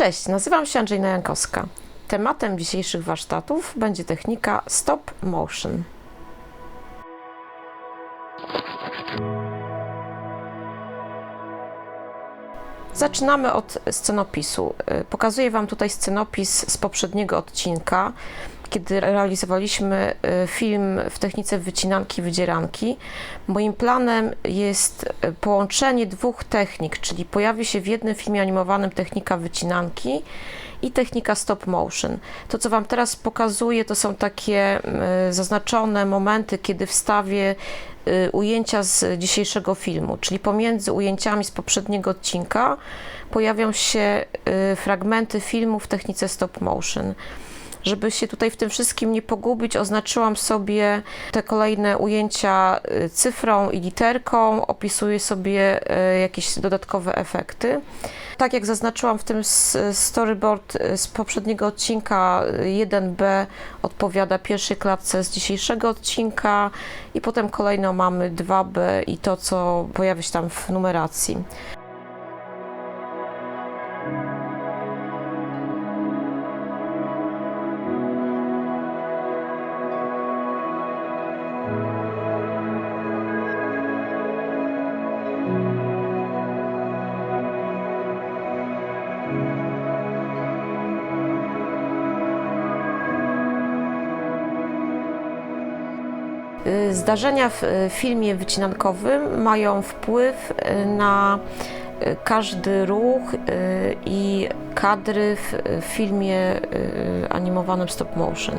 Cześć, nazywam się Andrzejna Jankowska. Tematem dzisiejszych warsztatów będzie technika stop motion. Zaczynamy od scenopisu. Pokazuję Wam tutaj scenopis z poprzedniego odcinka, kiedy realizowaliśmy y, film w technice wycinanki, wydzieranki. Moim planem jest y, połączenie dwóch technik, czyli pojawi się w jednym filmie animowanym technika wycinanki i technika stop motion. To, co Wam teraz pokazuję, to są takie y, zaznaczone momenty, kiedy wstawię ujęcia z dzisiejszego filmu, czyli pomiędzy ujęciami z poprzedniego odcinka pojawią się fragmenty filmu w technice stop motion. Żeby się tutaj w tym wszystkim nie pogubić, oznaczyłam sobie te kolejne ujęcia y, cyfrą i literką, opisuję sobie y, jakieś dodatkowe efekty. Tak jak zaznaczyłam w tym storyboard y, z poprzedniego odcinka, y, 1B odpowiada pierwszej klatce z dzisiejszego odcinka i potem kolejno mamy 2B i to, co pojawia się tam w numeracji. Zdarzenia w y, filmie wycinankowym mają wpływ y, na y, każdy ruch i kadry w filmie animowanym stop motion.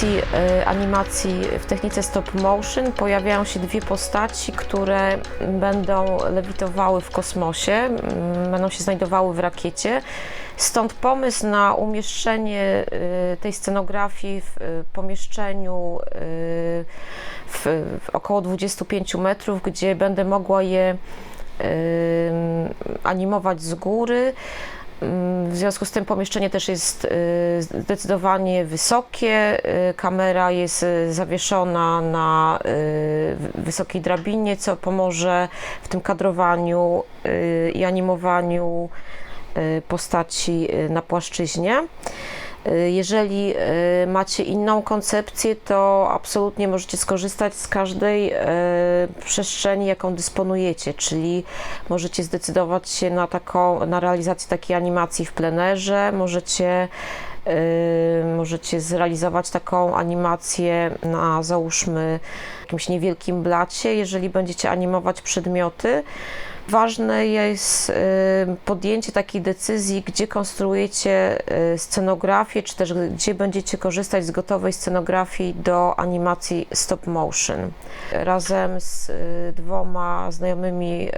Koncepcji e, animacji w technice stop motion pojawiają się dwie postaci, które będą lewitowały w kosmosie, m, będą się znajdowały w rakiecie. Stąd pomysł na umieszczenie e, tej scenografii w e, pomieszczeniu w, około 25 metrów, gdzie będę mogła je animować z góry. W związku z tym pomieszczenie też jest y, zdecydowanie wysokie. y, Kamera jest y, zawieszona na wysokiej drabinie, co pomoże w tym kadrowaniu i animowaniu postaci na płaszczyźnie. Y, Jeżeli y, macie inną koncepcję, to absolutnie możecie skorzystać z każdej y, przestrzeni, jaką dysponujecie, czyli możecie zdecydować się na taką, na realizację takiej animacji w plenerze, możecie możecie zrealizować taką animację na załóżmy jakimś niewielkim blacie, jeżeli będziecie animować przedmioty. Ważne jest y, podjęcie takiej decyzji, gdzie konstruujecie y, scenografię, czy też gdzie będziecie korzystać z gotowej scenografii do animacji stop motion. Razem z y, dwoma znajomymi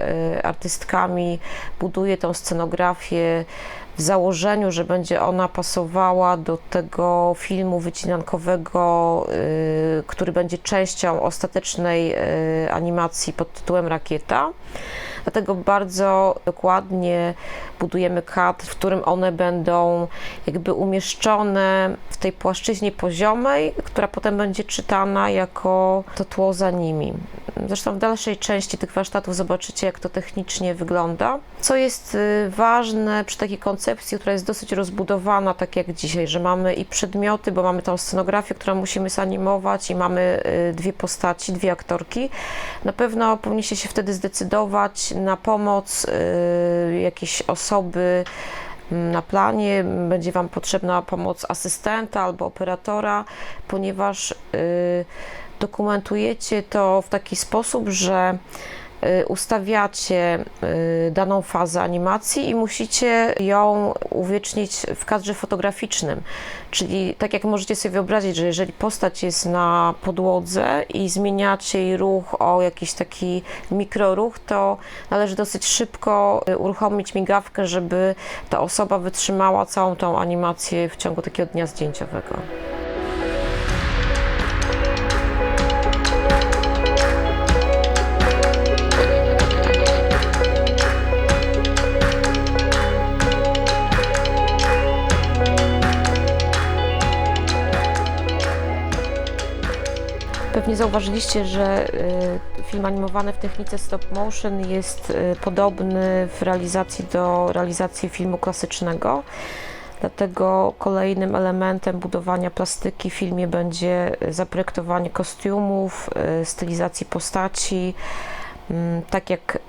artystkami buduję tą scenografię w założeniu, że będzie ona pasowała do tego filmu wycinankowego, który będzie częścią ostatecznej animacji pod tytułem Rakieta. Dlatego bardzo dokładnie budujemy kadr, w którym one będą jakby umieszczone w tej płaszczyźnie poziomej, która potem będzie czytana jako to tło za nimi. Zresztą w dalszej części tych warsztatów zobaczycie, jak to technicznie wygląda. Co jest y, ważne przy takiej koncepcji, która jest dosyć rozbudowana, tak jak dzisiaj, że mamy i przedmioty, bo mamy tą scenografię, którą musimy zanimować i mamy y, dwie postaci, dwie aktorki. Na pewno powinniście się wtedy zdecydować na pomoc y, jakiejś osoby mm, na planie. Będzie Wam potrzebna pomoc asystenta albo operatora, ponieważ y, dokumentujecie to w taki sposób, że ustawiacie y, daną fazę animacji i musicie ją uwiecznić w kadrze fotograficznym. Czyli tak jak możecie sobie wyobrazić, że jeżeli postać jest na podłodze i zmieniacie jej ruch o jakiś taki mikroruch, to należy dosyć szybko y, uruchomić migawkę, żeby ta osoba wytrzymała całą tą animację w ciągu takiego dnia zdjęciowego. Pewnie zauważyliście, że y, film animowany w technice stop motion jest y, podobny w realizacji do realizacji filmu klasycznego. Dlatego kolejnym elementem budowania plastyki w filmie będzie zaprojektowanie kostiumów, y, stylizacji postaci. Mm, Tak jak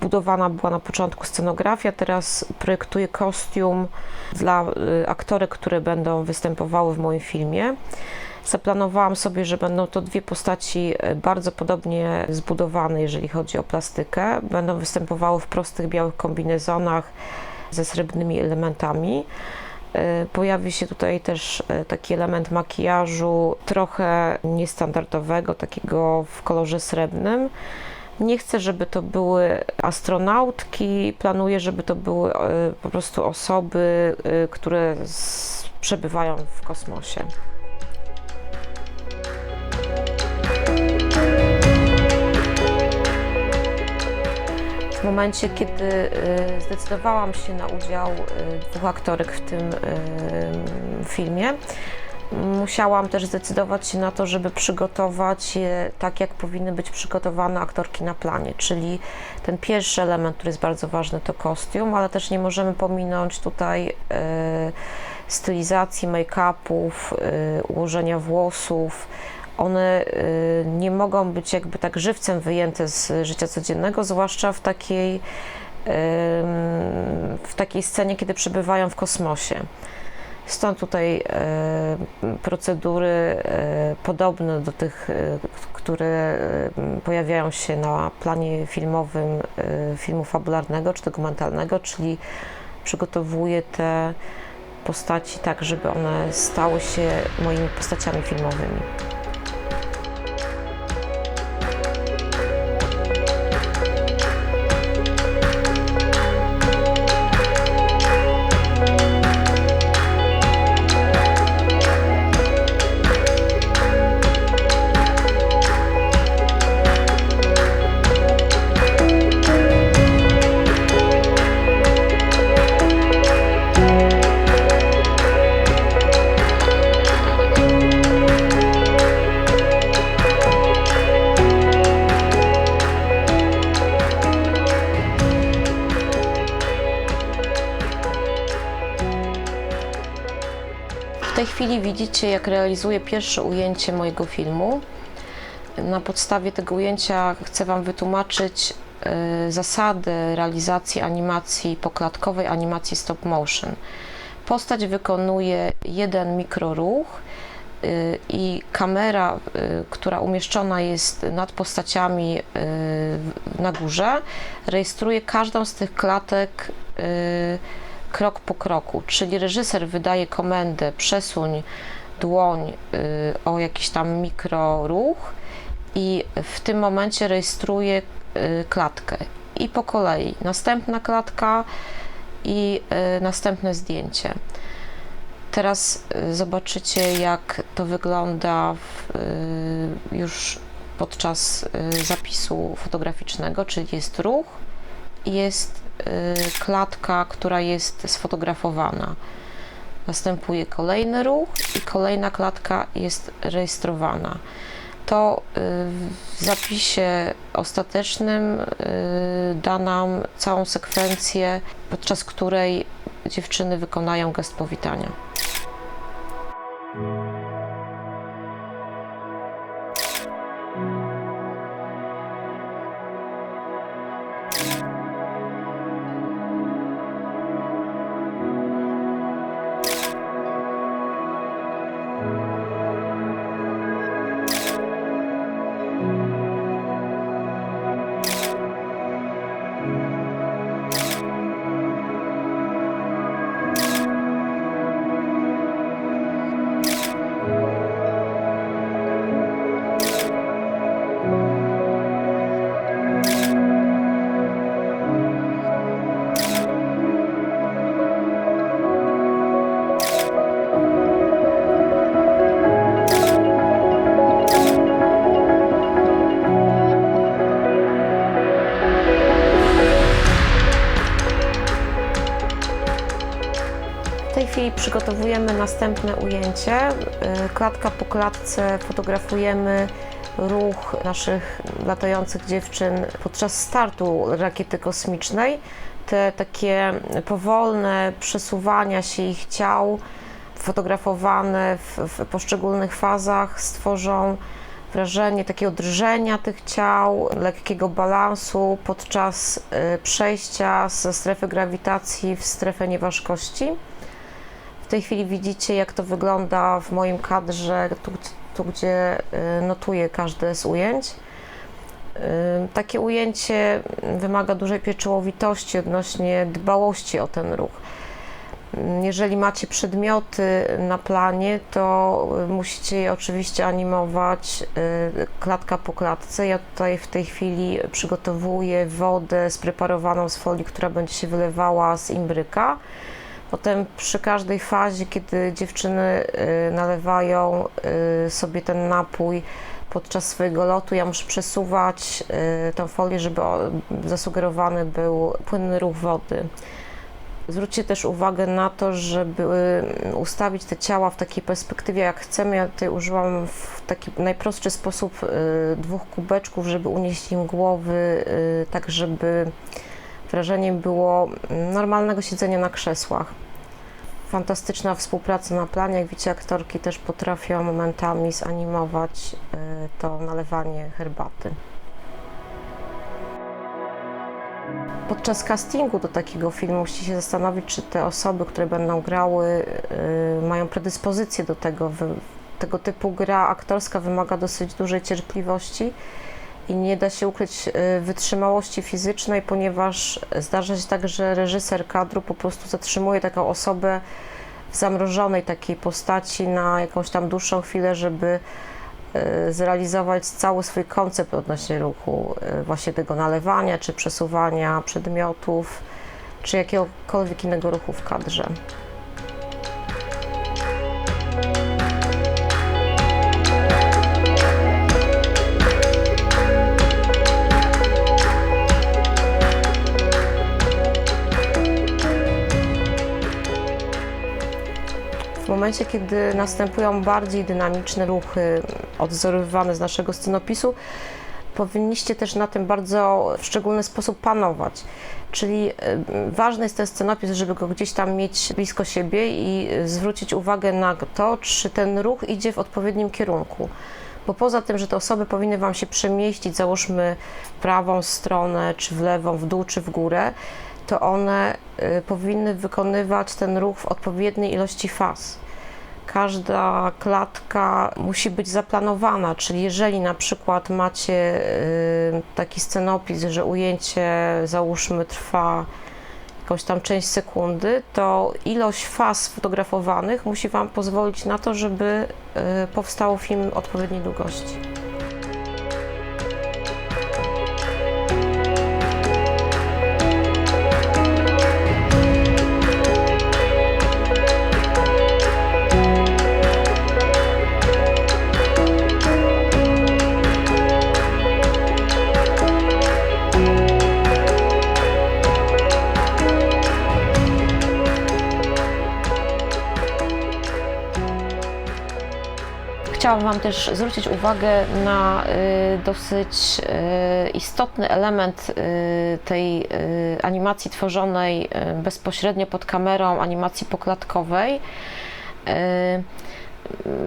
budowana była na początku scenografia, teraz projektuję kostium dla aktorek, które będą występowały w moim filmie. Zaplanowałam sobie, że będą to dwie postaci e, bardzo podobnie zbudowane, jeżeli chodzi o plastykę. Będą występowały w prostych białych kombinezonach ze srebrnymi elementami. E, Pojawi się tutaj też e, taki element makijażu trochę niestandardowego, takiego w kolorze srebrnym. Nie chcę, żeby to były astronautki, planuję, żeby to były po prostu osoby, które przebywają w kosmosie. W momencie, kiedy y, zdecydowałam się na udział y, dwóch aktorek w tym y, filmie, musiałam też zdecydować się na to, żeby przygotować je tak, jak powinny być przygotowane aktorki na planie, czyli ten pierwszy element, który jest bardzo ważny, to kostium, ale też nie możemy pominąć tutaj stylizacji, make-upów, ułożenia włosów. One y, nie mogą być jakby tak żywcem wyjęte z życia codziennego, zwłaszcza w takiej, w takiej scenie, kiedy przebywają w kosmosie. Stąd tutaj y, procedury y, podobne do tych, które pojawiają się na planie filmowym filmu fabularnego czy dokumentalnego, czyli przygotowuję te postaci tak, żeby one stały się moimi postaciami filmowymi. Widzicie, jak realizuję pierwsze ujęcie mojego filmu. Na podstawie tego ujęcia chcę Wam wytłumaczyć y, zasady realizacji animacji poklatkowej, animacji stop motion. Postać wykonuje jeden mikroruch y, i kamera, y, która umieszczona jest nad postaciami na górze, rejestruje każdą z tych klatek krok po kroku, czyli reżyser wydaje komendę przesuń dłoń y, o jakiś tam mikroruch i w tym momencie rejestruje y, klatkę. I po kolei następna klatka i y, następne zdjęcie. Teraz zobaczycie jak to wygląda w, już podczas zapisu fotograficznego, czyli jest ruch jest y, klatka, która jest sfotografowana. Następuje kolejny ruch i kolejna klatka jest rejestrowana. To y, w zapisie ostatecznym y, da nam całą sekwencję, podczas której dziewczyny wykonają gest powitania. Przygotowujemy następne ujęcie. Y, Klatka po klatce fotografujemy ruch naszych latających dziewczyn podczas startu rakiety kosmicznej. Te takie powolne przesuwania się ich ciał, fotografowane w, w poszczególnych fazach, stworzą wrażenie takiego drżenia tych ciał, lekkiego balansu podczas y, przejścia ze strefy grawitacji w strefę nieważkości. Tej chwili widzicie, jak to wygląda w moim kadrze, tu, tu gdzie y, notuję każde z ujęć. Y, Takie ujęcie wymaga dużej pieczołowitości odnośnie dbałości o ten ruch. Jeżeli macie przedmioty na planie, to musicie je oczywiście animować y, klatka po klatce. Ja tutaj w tej chwili przygotowuję wodę spreparowaną z folii, która będzie się wylewała z imbryka. Potem przy każdej fazie, kiedy dziewczyny y, nalewają y, sobie ten napój podczas swojego lotu, ja muszę przesuwać y, tę folię, żeby zasugerowany był płynny ruch wody. Zwróćcie też uwagę na to, żeby ustawić te ciała w takiej perspektywie, jak chcemy. Ja tutaj użyłam w taki najprostszy sposób dwóch kubeczków, żeby unieść im głowy, tak żeby wrażeniem było normalnego siedzenia na krzesłach. Fantastyczna współpraca na planie. Jak widzicie, aktorki też potrafią momentami zanimować y, to nalewanie herbaty. Podczas castingu do takiego filmu musicie się zastanowić, czy te osoby, które będą grały, y, mają predyspozycję do tego. Tego typu gra aktorska wymaga dosyć dużej cierpliwości i nie da się ukryć y, wytrzymałości fizycznej, ponieważ zdarza się tak, że reżyser kadru po prostu zatrzymuje taką osobę w zamrożonej takiej postaci na jakąś tam dłuższą chwilę, żeby y, zrealizować cały swój koncept odnośnie ruchu, y, właśnie tego nalewania, czy przesuwania przedmiotów, czy jakiegokolwiek innego ruchu w kadrze. Momencie, kiedy następują bardziej dynamiczne ruchy, odwzorowywane z naszego scenopisu, powinniście też na tym bardzo w szczególny sposób panować. Czyli y, ważny jest ten scenopis, żeby go gdzieś tam mieć blisko siebie i y, zwrócić uwagę na to, czy ten ruch idzie w odpowiednim kierunku. Bo poza tym, że te osoby powinny Wam się przemieścić, załóżmy w prawą stronę, czy w lewą, w dół, czy w górę, to one y, powinny wykonywać ten ruch w odpowiedniej ilości faz. Każda klatka musi być zaplanowana, czyli jeżeli na przykład macie y, taki scenopis, że ujęcie załóżmy trwa jakąś tam część sekundy, to ilość faz fotografowanych musi Wam pozwolić na to, żeby y, powstał film odpowiedniej długości. Chciałam Wam też zwrócić uwagę na y, dosyć y, istotny element y, tej animacji tworzonej bezpośrednio pod kamerą, animacji poklatkowej.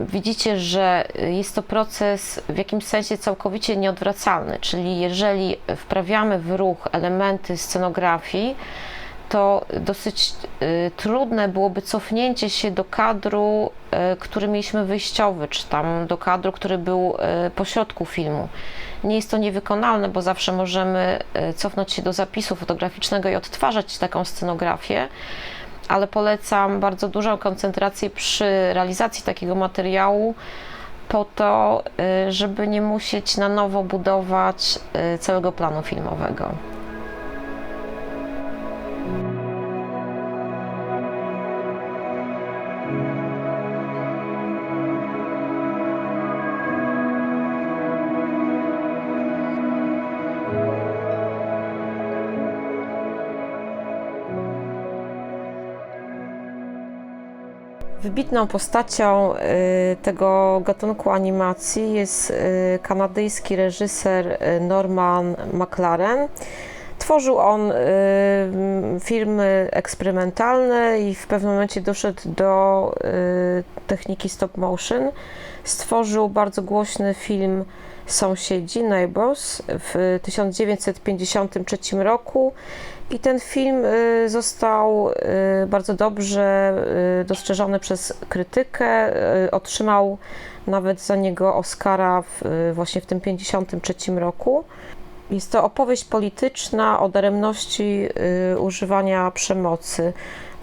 Widzicie, że jest to proces w jakimś sensie całkowicie nieodwracalny, czyli jeżeli wprawiamy w ruch elementy scenografii, to dosyć y, trudne byłoby cofnięcie się do kadru, y, który mieliśmy wyjściowy, czy tam do kadru, który był y, pośrodku filmu. Nie jest to niewykonalne, bo zawsze możemy y, cofnąć się do zapisu fotograficznego i odtwarzać taką scenografię, ale polecam bardzo dużą koncentrację przy realizacji takiego materiału, po to, y, żeby nie musieć na nowo budować y, całego planu filmowego. Wybitną postacią y, tego gatunku animacji jest y, kanadyjski reżyser y, Norman McLaren. Tworzył on filmy eksperymentalne i w pewnym momencie doszedł do techniki stop motion. Stworzył bardzo głośny film Sąsiedzi, Neighbors w 1953 roku i ten film y, został y, bardzo dobrze y, dostrzeżony przez krytykę. Otrzymał nawet za niego Oscara w, właśnie w tym 1953 roku. Jest to opowieść polityczna o daremności używania przemocy.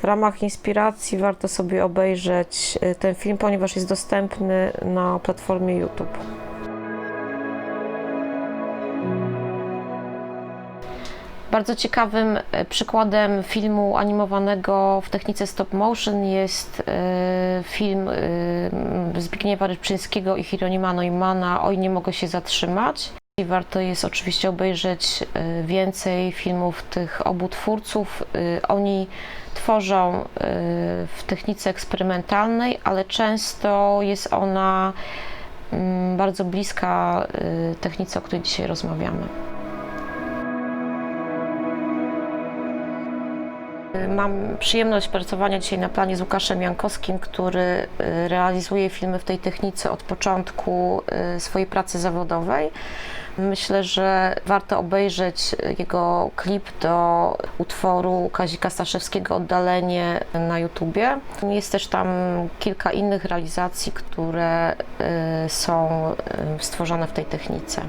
W ramach inspiracji warto sobie obejrzeć ten film, ponieważ jest dostępny na platformie YouTube. Bardzo ciekawym e, przykładem filmu animowanego w technice stop motion jest e, film e, Zbigniewa Rybczyńskiego i Hieronima Neumana Oj, nie mogę się zatrzymać. I warto jest oczywiście obejrzeć więcej filmów tych obu twórców. Oni tworzą w technice eksperymentalnej, ale często jest ona bardzo bliska technice, o której dzisiaj rozmawiamy. Mam przyjemność pracowania dzisiaj na planie z Łukaszem Jankowskim, który y, realizuje filmy w tej technice od początku y, swojej pracy zawodowej. Myślę, że warto obejrzeć jego klip do utworu Kazika Staszewskiego Oddalenie na YouTubie. Jest też tam kilka innych realizacji, które y, są stworzone w tej technice.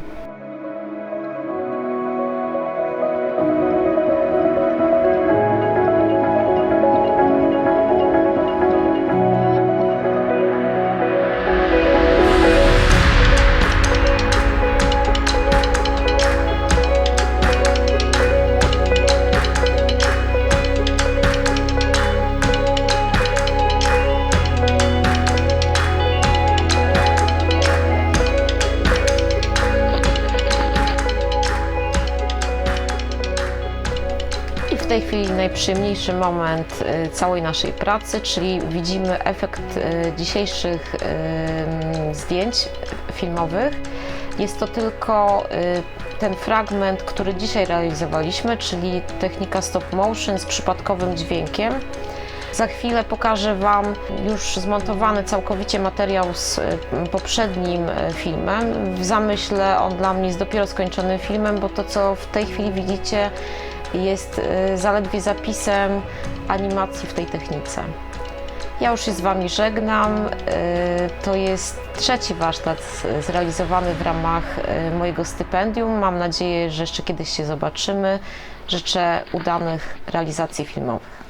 Najprzyjemniejszy moment y, całej naszej pracy, czyli widzimy efekt y, dzisiejszych zdjęć filmowych. Jest to tylko y, ten fragment, który dzisiaj realizowaliśmy, czyli technika stop motion z przypadkowym dźwiękiem. Za chwilę pokażę Wam już zmontowany całkowicie materiał z poprzednim filmem. W zamyśle on dla mnie jest dopiero skończonym filmem, bo to co w tej chwili widzicie jest y, zaledwie zapisem animacji w tej technice. Ja już się z Wami żegnam. Y, To jest trzeci warsztat zrealizowany w ramach y, mojego stypendium. Mam nadzieję, że jeszcze kiedyś się zobaczymy. Życzę udanych realizacji filmowych.